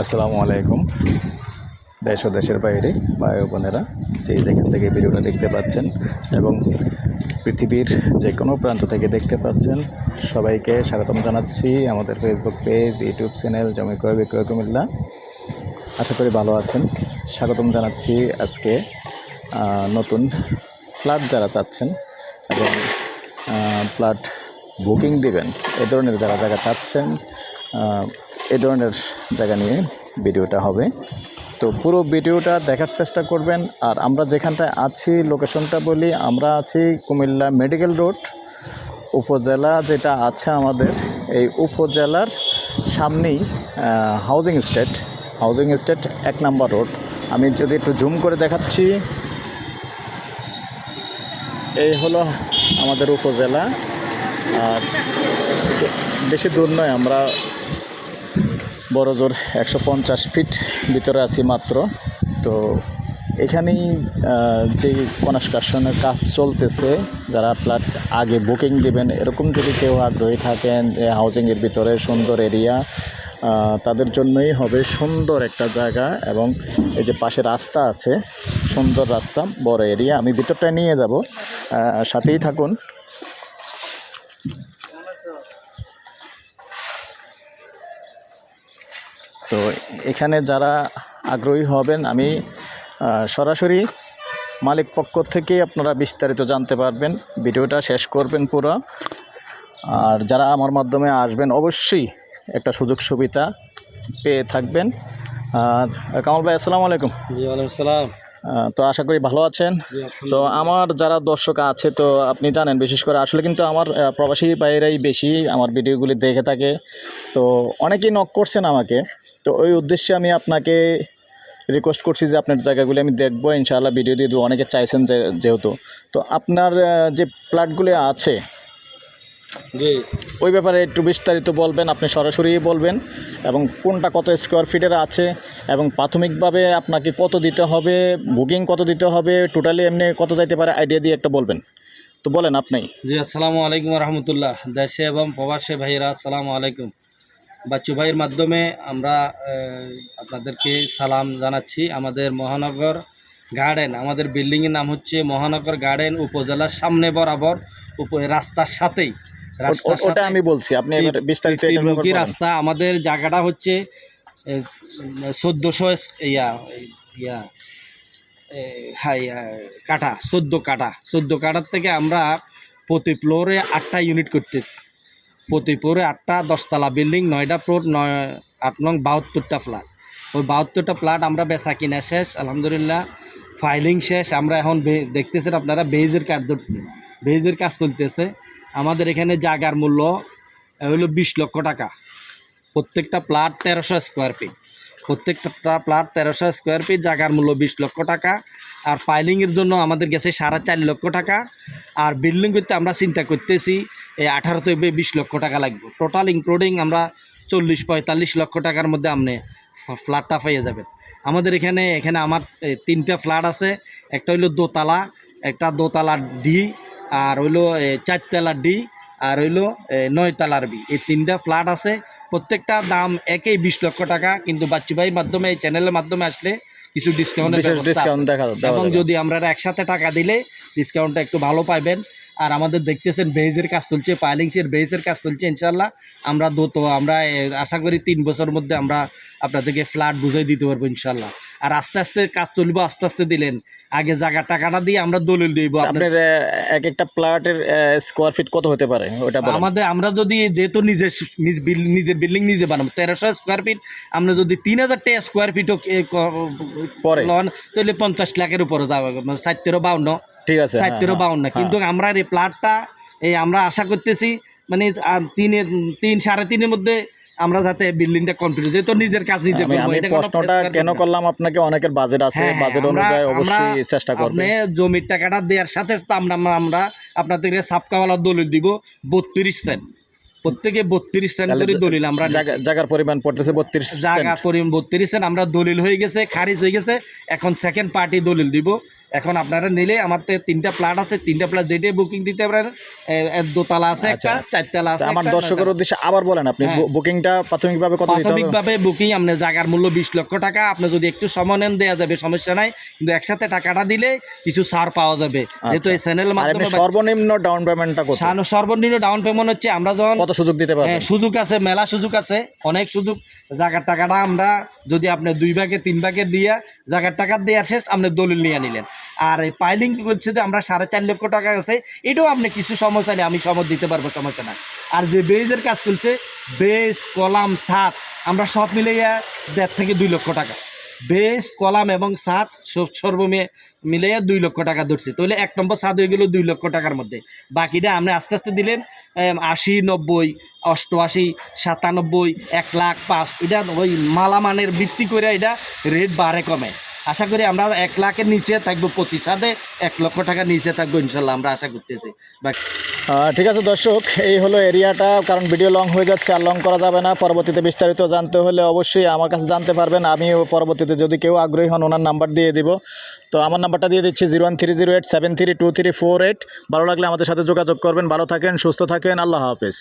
আসসালামু আলাইকুম। দেশ ও দেশের বাইরে ভাই বোনেরা, যে যেখান থেকে ভিডিওটা দেখতে পাচ্ছেন এবং পৃথিবীর যে কোনো প্রান্ত থেকে দেখতে পাচ্ছেন, সবাইকে স্বাগতম জানাচ্ছি আমাদের ফেসবুক পেজ ইউটিউব চ্যানেল জমি ক্রয়, বিক্রয়, কুমিল্লা। আশা করি ভালো আছেন। স্বাগতম জানাচ্ছি আজকে নতুন ফ্ল্যাট যারা চাচ্ছেন এবং ফ্ল্যাট বুকিং দিবেন, এ ধরনের যারা জায়গা চাচ্ছেন এ ধরনের জায়গা নিয়ে ভিডিওটা হবে। তো পুরো ভিডিওটা দেখার চেষ্টা করবেন, আর আমরা যেখানটায় আছি, লোকেশনটা বলি, আমরা আছি কুমিল্লা মেডিকেল রোড, উপজেলা যেটা আছে আমাদের, এই উপজেলার সামনেই হাউজিং স্টেট হাউজিং স্টেট এক নম্বর রোড। আমি যদি একটু জুম করে দেখাচ্ছি এই হলো আমাদের উপজেলা। আর বেশি দূর নয়, আমরা বড় জোর একশো পঞ্চাশ ফিট ভিতরে আছি মাত্র। তো এখানেই যে কনস্ট্রাকশনের কাজ চলতেছে, যারা ফ্ল্যাট আগে বুকিং দিবেন, এরকম যদি কেউ আগ্রহী থাকেন যে হাউজিংয়ের ভিতরে সুন্দর এরিয়া তাদের জন্যই হবে সুন্দর একটা জায়গা এবং এই যে পাশে রাস্তা আছে সুন্দর রাস্তা বড় এরিয়া আমি ভিতরটা নিয়ে যাব। সাথেই থাকুন। তো এখানে যারা আগ্রহী হবেন আমি সরাসরি মালিক পক্ষ থেকে আপনারা বিস্তারিত জানতে পারবেন। ভিডিওটা শেষ করবেন পুরো। আর যারা আমার মাধ্যমে আসবেন অবশ্যই একটা সুযোগ সুবিধা পেয়ে থাকবেন। কামাল ভাই আসসালামু আলাইকুম। জি ওয়ালাইকুম সালাম আহ, তো আশা করি ভালো আছেন। তো আমার যারা দর্শক আছে তো আপনি জানেন বিশেষ করে আসলে কিন্তু আমার প্রবাসী বাইরেই বেশি আমার ভিডিওগুলি দেখে থাকে। তো অনেকেই নক করছেন আমাকে। তো ওই উদ্দেশ্যে আমি আপনাকে রিকোয়েস্ট করছি যে আপনার জায়গাগুলি আমি দেখব ইনশাআল্লাহ ভিডিও দিয়ে দেবো। অনেকে চাইছেন যে যেহেতু। তো আপনার যে প্লাটগুলি আছে জি। ওই ব্যাপারে একটু বিস্তারিত বলবেন, আপনি সরাসরি বলবেন এবং কোনটা কত স্কোয়ার ফিটের আছে এবং প্রাথমিকভাবে আপনাকে কত দিতে হবে বুকিং কত দিতে হবে টোটালি এমনি কত যাইতে পারে আইডিয়া দিয়ে একটা বলবেন। তো বলেন আপনি। জি, আসসালামু আলাইকুম রহমতুল্লাহ। দেশে এবং প্রবাসী ভাইরা আসসালামু আলাইকুম। বাচ্চু ভাইয়ের মাধ্যমে আমরা আপনাদেরকে সালাম জানাচ্ছি। আমাদের মহানগর গার্ডেন, আমাদের বিল্ডিংয়ের নাম হচ্ছে মহানগর গার্ডেন উপজেলার সামনে বরাবর রাস্তার সাথেই। ওটা আমি বলছি আপনি এবার বিস্তারিত। রাস্তা আমাদের জায়গাটা হচ্ছে চোদ্দোশো ইয়া ইয়া ইয়া, কাঠা চোদ্দ কাঠা। চোদ্দ কাঠার থেকে আমরা প্রতি ফ্লোরে আটটা ইউনিট করতেছি। প্রতি ফ্লোরে আটটা দশতলা বিল্ডিং নয়টা ফ্লোর নয় আট নং বাহাত্তরটা ফ্ল্যাট। ওই বাহাত্তরটা ফ্ল্যাট আমরা বেচা কিনা শেষ আলহামদুলিল্লাহ। ফাইলিং শেষ আমরা এখন দেখতেছেন আপনারা বেজের কাজ ধরছি। বেজের কাজ চলতেছে। আমাদের এখানে জায়গার মূল্য হলো বিশ লক্ষ টাকা। প্রত্যেকটা প্লাট তেরোশো স্কোয়ার ফিট প্রত্যেকটা প্লাট তেরোশো স্কোয়ার ফিট জায়গার মূল্য বিশ লক্ষ টাকা। আর পাইলিংয়ের জন্য আমাদের গেছে সাড়ে চার লক্ষ টাকা। আর বিল্ডিং করতে আমরা চিন্তা করতেছি, এই আঠারো থেকে বিশ লক্ষ টাকা লাগবে। টোটাল ইনক্লুডিং আমরা চল্লিশ, পঁয়তাল্লিশ লক্ষ টাকার মধ্যে আপনি ফ্ল্যাটটা পেয়ে যাবেন। আমাদের এখানে এখানে আমার তিনটা ফ্ল্যাট আছে। একটা হইল দোতলা, একটা দোতলা ডি আর হইল এ, চারতলা ডি আর হইল নয়তলার বি। এই তিনটা ফ্ল্যাট আছে। প্রত্যেকটা দাম একই বিশ লক্ষ টাকা কিন্তু বাচ্চু ভাইয়ের মাধ্যমে এই চ্যানেলের মাধ্যমে আসলে কিছু ডিসকাউন্টের ডিসকাউন্ট দেখা এবং যদি আমরা একসাথে টাকা দিলে ডিসকাউন্টটা একটু ভালো পাইবেন। আর আমাদের দেখতেছেন বেজের কাজ চলছে পাইলিংসের বেজের কাজ চলছে ইনশাল্লাহ আমরা দোত আমরা আশা করি তিন বছরের মধ্যে আমরা আপনাদেরকে ফ্ল্যাট বুঝাই দিতে পারব ইনশাল্লাহ আর আস্তে আস্তে কাজ চলবে আস্তে আস্তে দিলেন। আগে জায়গা টাকাটা দিয়ে আমরা দলিল দিব আপনার এক একটা প্লাটের স্কোয়ার ফিট কত হতে পারে? ওটা আমাদের আমরা যদি যেহেতু নিজে নিজ বিল- নিজের বিল্ডিং নিজে বানাবো তেরোশো স্কোয়ার ফিট আমরা যদি তিন হাজার টাকা স্কোয়ার ফিটও পরে। লন তাহলে পঞ্চাশ লাখের উপরে যাবে। ষাট তেরো বাউন্ন। ঠিক আছে হ্যাঁ, ষাট তেরো হ্যাঁ, বাউন্ন। হ্যাঁ। কিন্তু আমরা এই প্লাটটা এই আমরা আশা করতেছি মানে তিনের তিন সাড়ে তিনের মধ্যে আমরা যাতে বিল্ডিংটা কমপ্লিট যেহেতু নিজের কাজ নিজে আমি করব এটা প্রশ্নটা কেন করলাম আপনাকে? অনেকের বাজেট আছে হ্যাঁ, হ্যাঁ, বাজেট অনুযায়ী অবশ্যই চেষ্টা করবে। আপনি জমির টাকাটা দেওয়ার সাথে আমরা আমরা সাপকাওয়ালা দলিল দিব বত্রিশ সেন্ট প্রত্যেকে বত্রিশ সেন্ট করে দলিল আমরা জায়গার পরিমাণ পড়তেছে বত্রিশ জায়গা পরিমাণ বত্রিশ সেন্ট আমরা দলিল হয়ে গেছে খারিজ হয়ে গেছে এখন সেকেন্ড পার্টি দলিল দিব। এখন আপনারা নিলে আমার তিনটা প্লাট আছে তিনটা প্লাট যেটাই বুকিং দিতে পারেন দোতলা আছে একটা আচ্ছা। চারতলা আছে আমার দর্শকের উদ্দেশ্যে আবার বলেন আপনি হ্যাঁ। বুকিংটা প্রাথমিকভাবে কত দিতে হবে? প্রাথমিকভাবে বুকিং আপনার জায়গার মূল্য বিশ লক্ষ টাকা আপনি যদি একটু সময় নেন দেওয়া যাবে সমস্যা নাই। কিন্তু একসাথে টাকাটা দিলে কিছু ছাড় পাওয়া যাবে। যেহেতু এই চ্যানেল মাধ্যমে সর্বনিম্ন ডাউন পেমেন্টটা কত? সর্বনিম্ন ডাউন পেমেন্ট হচ্ছে আমরা যখন কত সুযোগ দিতে পারবেন? হ্যাঁ, সুযোগ আছে মেলা সুযোগ আছে অনেক সুযোগ। জায়গার টাকাটা আমরা যদি আপনি দুই ভাগে তিন ভাগে দিয়ে জায়গার টাকা দেওয়ার শেষ আপনি দলিল নিয়ে নিলেন। আর এই পাইলিং করছে যে আমরা সাড়ে চার লক্ষ টাকা আছে, এটাও আপনি কিছু সময় চাইলে আমি সময় দিতে পারব সমস্যা না। আর যে বেজের কাজ করছে বেস কলাম, সাত, আমরা সব মিলিয়ে দেড় থেকে দুই লক্ষ টাকা। বেস কলাম এবং সাত সব সর্বমে মিলিয়ে দুই লক্ষ টাকা ধরছি। তাহলে এক নম্বর সাত হয়ে গেল দুই লক্ষ টাকার মধ্যে। বাকিটা আপনি আস্তে আস্তে দিলেন আশি, নব্বই, অষ্টআশি, সাতানব্বই, এক লাখ, পাঁচ, এটা ওই মালামানের ভিত্তি করে এটা রেট বাড়ে, কমে। আশা করি আমরা এক লাখের নিচে থাকব প্রতি সাদে এক লক্ষ টাকার নিচে থাকব, ইনশাল্লাহ আমরা আশা করতেছি। ঠিক আছে দর্শক, এই হলো এরিয়াটা, কারণ ভিডিও লং হয়ে যাচ্ছে, আর লং করা যাবে না। পরবর্তীতে বিস্তারিত জানতে হলে অবশ্যই আমার কাছে জানতে পারবেন। আমি পরবর্তীতে যদি কেউ আগ্রহী হন, ওনার নাম্বার দিয়ে দিব। তো আমার নাম্বারটা দিয়ে দিচ্ছি zero one three zero eight seven three two three four eight ভালো লাগলে আমাদের সাথে যোগাযোগ করবেন। ভালো থাকেন, সুস্থ থাকেন। আল্লাহ হাফেজ।